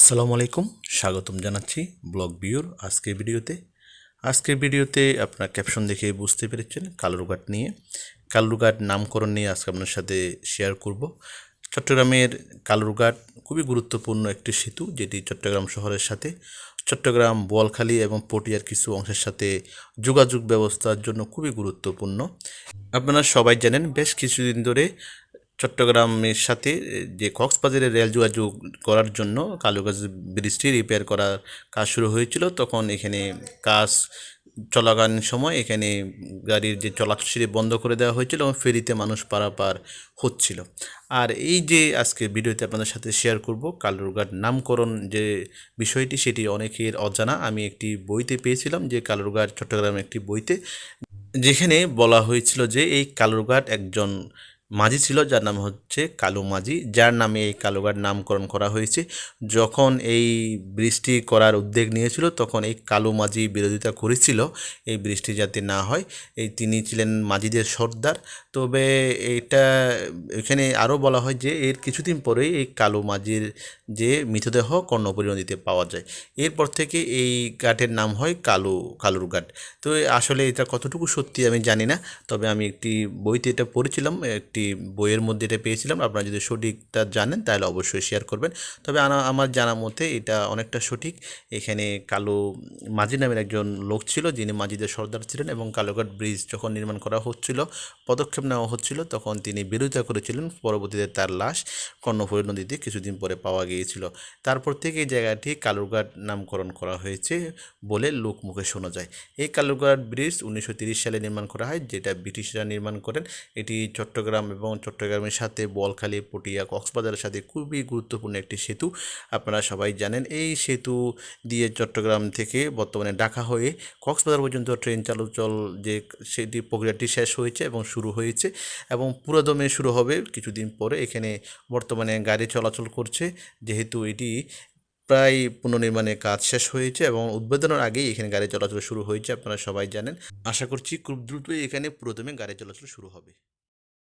আসসালামু আলাইকুম, স্বাগতম জানাচ্ছি ব্লগ বিউর আজকের ভিডিওতে। আজকের ভিডিওতে আপনার ক্যাপশন দেখে বুঝতে পেরেছেন কালুরঘাট নিয়ে। কালুরঘাট নামকরণ নিয়ে আজকে আপনার সাথে শেয়ার করব। চট্টগ্রামের কালুরঘাট খুবই গুরুত্বপূর্ণ একটি সেতু, যেটি চট্টগ্রাম শহরের সাথে। চট্টগ্রাম, বোয়ালখালী এবং পটিয়ার কিছু অংশের সাথে যোগাযোগ ব্যবস্থার জন্য খুবই গুরুত্বপূর্ণ। আপনারা সবাই জানেন, বেশ কিছুদিন ধরে চট্টগ্রামের সাথে যে কক্সবাজারে রেল যোগাযোগ করার জন্য কালুগাছ ব্রিজটি রিপেয়ার করার কাজ শুরু হয়েছিল, তখন এখানে কাজ চলাকালীন সময় এখানে গাড়ির যে চলাচল বন্ধ করে দেওয়া হয়েছিল এবং ফেরিতে মানুষ পারাপার হচ্ছিল। আর এই যে আজকে ভিডিওতে আপনাদের সাথে শেয়ার করব, কালুরঘাট নামকরণ যে বিষয়টি, সেটি অনেকের অজানা। আমি একটি বইতে পেয়েছিলাম যে কালুরঘাট, চট্টগ্রামের একটি বইতে, যেখানে বলা হয়েছিল যে এই কালুরঘাট একজন মাঝি ছিল, যার নাম হচ্ছে কালু মাঝি, যার নামে এই কালুঘাট নামকরণ করা হয়েছে। যখন এই বৃষ্টি করার উদ্যোগ নিয়েছিল, তখন এই কালু মাঝি বিরোধিতা করেছিল, এই বৃষ্টি যাতে না হয়। এই তিনি ছিলেন মাঝিদের সর্দার। তবে এটা এখানে আরও বলা হয় যে, এর কিছুদিন পরেই এই কালু মাঝির যে মৃতদেহ কর্ণপুরী নদীতে পাওয়া যায়। এরপর থেকে এই ঘাটের নাম হয় কালু, কালুর ঘাট। তো আসলে এটা কতটুকু সত্যি আমি জানি না, তবে আমি একটি বইতে এটা পড়েছিলাম, একটি বইয়ের মধ্যে এটা পেয়েছিলাম। আপনারা যদি সঠিকটা জানেন, তাহলে অবশ্যই শেয়ার করবেন। তবে আমার জানা মতে এটা অনেকটা সঠিক। এখানে কালো মাঝি নামের একজন লোক ছিল, যিনি মাঝিদের সর্দার ছিলেন এবং কালোঘাট ব্রিজ যখন নির্মাণ করা হচ্ছিল, পদক্ষেপ নেওয়া হচ্ছিল, তখন তিনি বিরোধিতা করেছিলেন। পরবর্তীতে তার লাশ কর্ণফুলী নদীতে কিছুদিন পরে পাওয়া গিয়েছিল। তারপর থেকে এই জায়গাটি কালুরঘাট নামকরণ করা হয়েছে বলে লোক মুখে শোনা যায়। এই কালুরঘাট ব্রিজ উনিশশো সালে নির্মাণ করা হয়, যেটা ব্রিটিশরা নির্মাণ করেন। এটি চট্টগ্রাম এবং চট্টগ্রামের সাথে বলখালি, পটিয়া, কক্সবাজারের সাথে খুবই গুরুত্বপূর্ণ একটি সেতু। আপনারা সবাই জানেন, এই সেতু দিয়ে চট্টগ্রাম থেকে বর্তমানে ঢাকা হয়ে কক্সবাজার পর্যন্ত ট্রেন চলাচল যে সেটি প্রক্রিয়াটি শেষ হয়েছে এবং শুরু হয়েছে এবং পুরোদমে শুরু হবে কিছুদিন পরে। এখানে বর্তমানে গাড়ি চলাচল করছে, যেহেতু এটি প্রায় পুনর্নির্মাণের কাজ শেষ হয়েছে এবং উদ্বোধনের আগেই এখানে গাড়ি চলাচল শুরু হয়েছে, আপনারা সবাই জানেন। আশা করছি খুব দ্রুতই এখানে পুরোদমে গাড়ি চলাচল শুরু হবে।